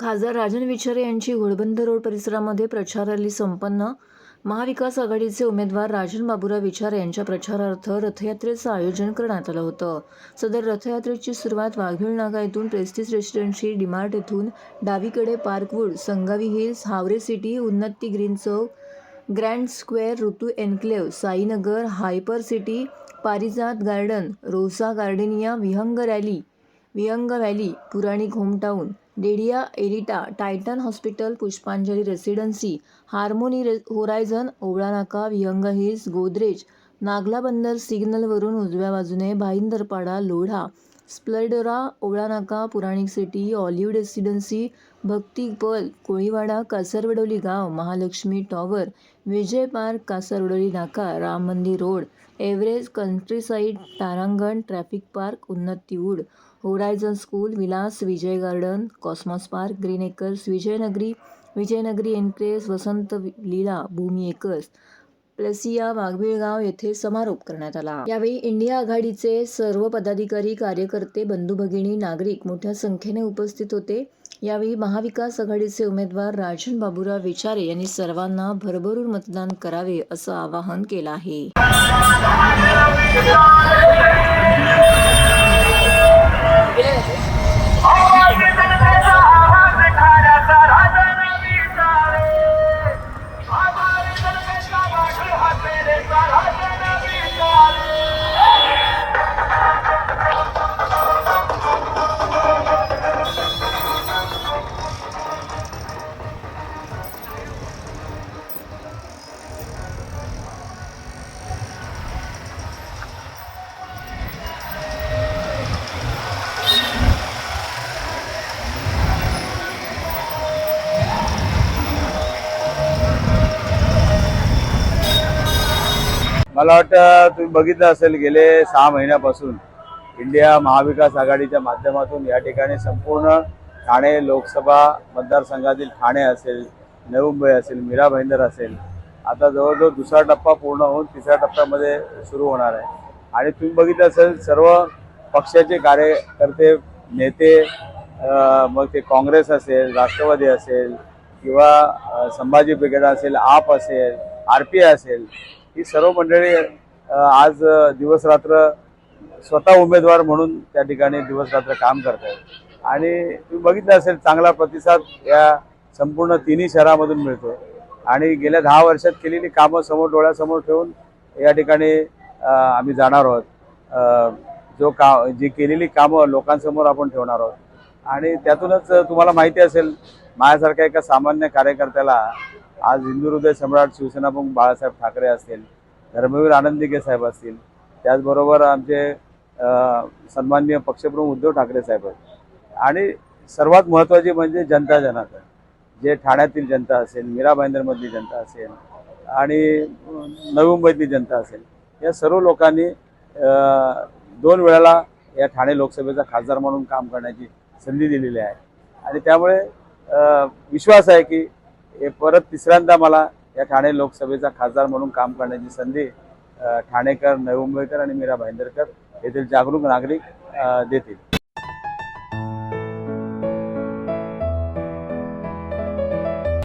खासदार राजन विचारे यांची घोडबंदर रोड परिसरामध्ये प्रचार रॅली संपन्न. महाविकास आघाडीचे उमेदवार राजन बाबुराव विचारे यांच्या प्रचारार्थ रथयात्रेचं आयोजन करण्यात आलं होतं. सदर रथयात्रेची सुरुवात वाघीळ नागा येथून प्रेस्टिस रेसिडेन्सी डिमार्ट येथून डावीकडे Parkwood Sanghvi hills Haware city Unnati green chowk grand square Ritu enclave Sainagar hyper city Parijat garden Rosa gardenia Vihang rally Vihang valley Puranik hometown Dedia एरिटा Titan hospital Pushpanjali residency harmony रे horizon ओवळानाका Vihang hills Godrej Nagla Bandar सिग्नलवरून उजव्या बाजूने Bhayanderpada Lodha Splendora Ovalanaka Puranik city olive residency Bhakti Pal Koliwada Kasarvadavali गाव Mahalakshmi tower Vijay park Kasarvadavali naka Ram Mandir road average countryside Tarangan traffic park उन्नतीवूड horizon school Vilas Vijay garden cosmos park green acres Vijaynagari Vijaynagari एनक्रेस Vasant Leela Bhoomi acres. प्लसिया वाघबिळगाव येथे समारोप करण्यात आला. यावेळी India आघाडीचे सर्व पदाधिकारी कार्यकर्ते बंधू भगिनी नागरिक मोठ्या संख्येने उपस्थित होते. यावेळी महाविकास आघाडीचे उमेदवार राजन बाबुराव विचारे यांनी सर्वांना भरभरून मतदान करावे असं आवाहन केलं आहे. मला वाटतं तुम्ही बघितलं असेल गेले सहा महिन्यापासून इंडिया महाविकास आघाडीच्या माध्यमातून या ठिकाणी संपूर्ण ठाणे लोकसभा मतदारसंघातील ठाणे असेल नवी मुंबई असेल मीरा भाईंदर असेल आता जवळजवळ दुसरा टप्पा पूर्ण होऊन तिसऱ्या टप्प्यामध्ये सुरू होणार आहे. आणि तुम्ही बघितलं असेल सर्व पक्षाचे कार्यकर्ते नेते मग ते काँग्रेस असेल राष्ट्रवादी असेल किंवा संभाजी ब्रिगेड असेल आप असेल आर पी आय असेल ही सर्व मंडळी आज दिवस दिवसरात्र स्वतः उमेदवार म्हणून त्या ठिकाणी दिवसरात्र काम करत आहेत आणि तुम्ही बघितलं असेल चांगला प्रतिसाद या संपूर्ण तिन्ही शहरामधून मिळतो आणि गेल्या दहा वर्षात केलेली कामं समोर डोळ्यासमोर ठेवून या ठिकाणी आम्ही जाणार आहोत. जो का जी केलेली कामं लोकांसमोर आपण ठेवणार आहोत. आणि त्यातूनच तुम्हाला माहिती असेल माझ्यासारख्या एका सामान्य कार्यकर्त्याला आज हिंदू हृदय सम्राट शिवसेनाप्रमुख बाळासाहेब ठाकरे असतील धर्मवीर आनंदिके साहेब असतील त्याचबरोबर आमचे सन्माननीय पक्षप्रमुख उद्धव ठाकरे साहेब आहेत. आणि सर्वात महत्त्वाची म्हणजे जनता जनार्दन जे ठाण्यातील जनता असेल मीरा भाईंदरमधली जनता असेल आणि नवी मुंबईतली जनता असेल या सर्व लोकांनी दोन वेळाला या ठाणे लोकसभेचा खासदार म्हणून काम करण्याची संधी दिलेली आहे. आणि त्यामुळे विश्वास आहे की हे परत तिसऱ्यांदा मला या ठाणे लोकसभेचा खासदार म्हणून काम करण्याची संधी ठाणेकर नवी मुंबईकर आणि मीरा भाईंदरकर येथील जागरूक नागरिक देतील.